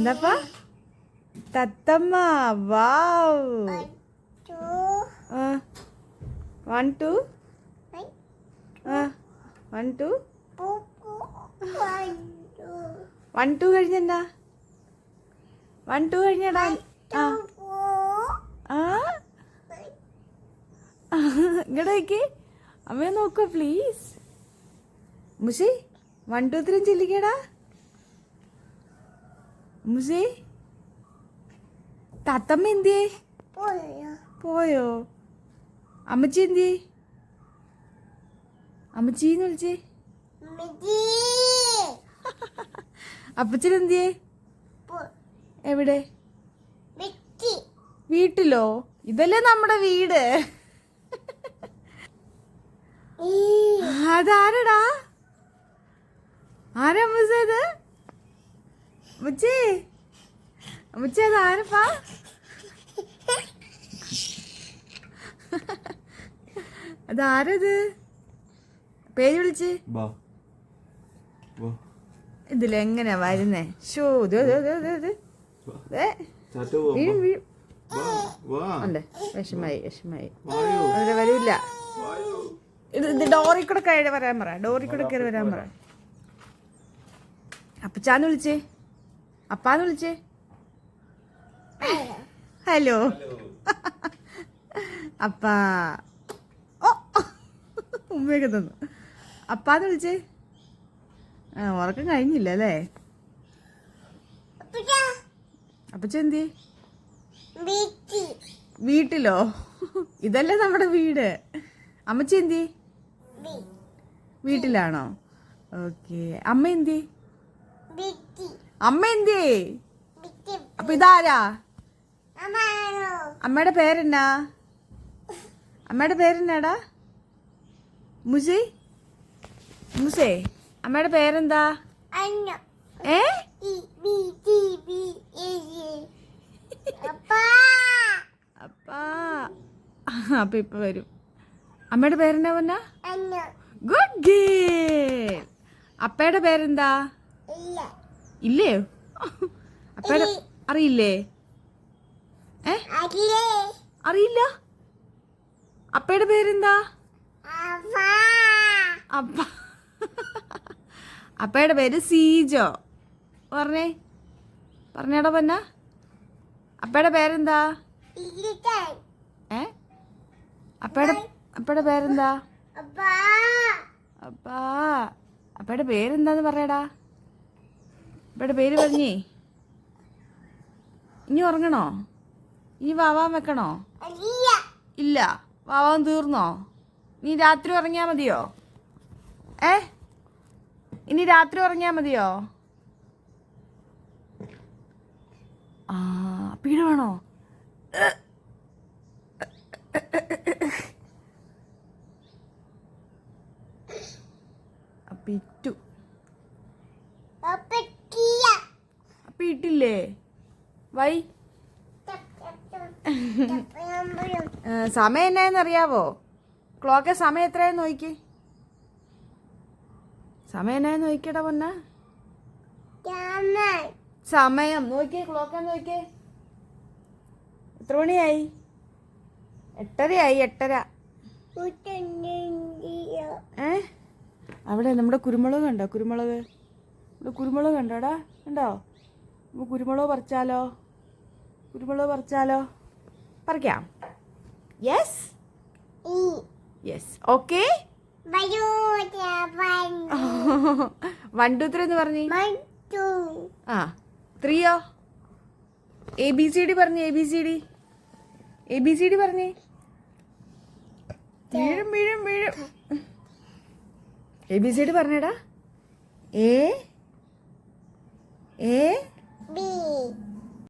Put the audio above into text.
എന്താപ്പാ? തത്തമ്മ വാവ്. One two. One two. One two കഴിഞ്ഞെന്നാ? One two കഴിഞ്ഞടാ. ആ. നോക്കി. അമ്മയെ നോക്കോ പ്ലീസ് മുസി വൺ ടു ത്രീ ചെല്ലിക്കടാ. മുസി? താത്തമ്മ എന്തിയേ? പോയോ? അമ്മച്ചി എന്തിയേ? അമ്മച്ചീന്ന് വിളിച്ചേ? അപ്പച്ചൻ എന്തിയേ? എവിടെ? വീട്ടിലോ? ഇതല്ലേ നമ്മുടെ വീട്. അതാരടാ? ആരാ അമ്മച്ച ഇത്? അമ്മച്ചേ. അമ്മച്ചേ അത് ആരപ്പാ അതാരത് പേര് വിളിച്ച്. ഇതിലെങ്ങനെ ഇതിലെങ്ങനെയാ വരുന്നേ? ഷോ ഇത് ഉണ്ട്. വിഷമായി വിഷമായി. വായോ. വരില്ല. ഇത് ഇത് ഡോറിൽ കൂടെ കയറി വരാൻ പറ. ഡോറി കൂടെ കയറി വരാൻ പറ. അപ്പച്ചാന്ന് വിളിച്ചേ. അപ്പാന്ന് വിളിച്ചേ. ഹലോ. അപ്പാ. ഓ. ഉമ്മയൊക്കെ തന്നു. അപ്പാന്ന് വിളിച്ചേ. ആ ഉറക്കം കഴിഞ്ഞില്ല അല്ലേ അപ്പച്ച എന്തി വീട്ടിലോ? ഇതല്ലേ നമ്മുടെ വീട്. അമ്മച്ചി എന്തി വീട്ടിലാണോ? ഓക്കെ. അമ്മ എന്തി അമ്മ എന്തേ അപ്പൊ ഇതാരാ? അമ്മയുടെ പേരെന്നാ? അമ്മയുടെ പേരെന്നാടാ? മുസി? മുസേ അമ്മയുടെ പേരെന്താ? ഏ? അപ്പാ. അപ്പൊ. ഇപ്പൊ വരും. അമ്മയുടെ പേരെന്താ പൊന്ന ഗുഡ് ഗേ അപ്പയുടെ പേരെന്താ? ഇല്ലേ? അപ്പയുടെ അറിയില്ലേ? ഏ? അറിയില്ല. അപ്പയുടെ പേരെന്താ? അപ്പ. അപ്പയുടെ പേര് സീജോ. പറഞ്ഞേ. പറഞ്ഞേടാ പൊന്ന. അപ്പയുടെ പേരെന്താ? ഏ? അപ്പയുടെ അപ്പയുടെ പേരെന്താ? അപ്പാ. അപ്പയുടെ പേരെന്താന്ന് പറയടാ അപ്പയുടെ പേര് പറഞ്ഞേ. ഇനി ഉറങ്ങണോ? ഇനി വാവാൻ വെക്കണോ? ഇല്ല. വാവാൻ തീർന്നോ? നീ രാത്രി ഉറങ്ങിയാ മതിയോ? ഏ? ഇനി രാത്രി ഉറങ്ങിയാ മതിയോ? ആ പീഡ വേണോ? അപ്പൊ ഇട്ടില്ലേ വൈ. സമയം എന്നായെന്ന് അറിയാവോ ക്ലോക്ക് സമയം എത്രയാന്ന് നോക്കി. സമയം എന്നായെന്ന് നോക്കിയടാ പൊന്ന? സമയം. നോക്കിയേ ക്ലോക്ക് നോക്കിയേ. എത്ര മണിയായി? എട്ടരയായി എട്ടര. ഏ? അവിടെ നമ്മുടെ കുരുമുളക് കണ്ടോ? കുരുമുളക്. കുരുമുളക് കണ്ടോടാ കണ്ടോ? കുരുമുളക് പറിച്ചാലോ? കുരുമുളക് പറിച്ചാലോ? പറിക്കാം. Yes yes okay one two three എന്ന് പറഞ്ഞു. ആ ത്രീയോ എ ബി സി ഡി പറഞ്ഞു A B C D A B C D പറഞ്ഞേ. വീഴും വീഴും വീഴും. A B C D പറഞ്ഞേടാ. A A b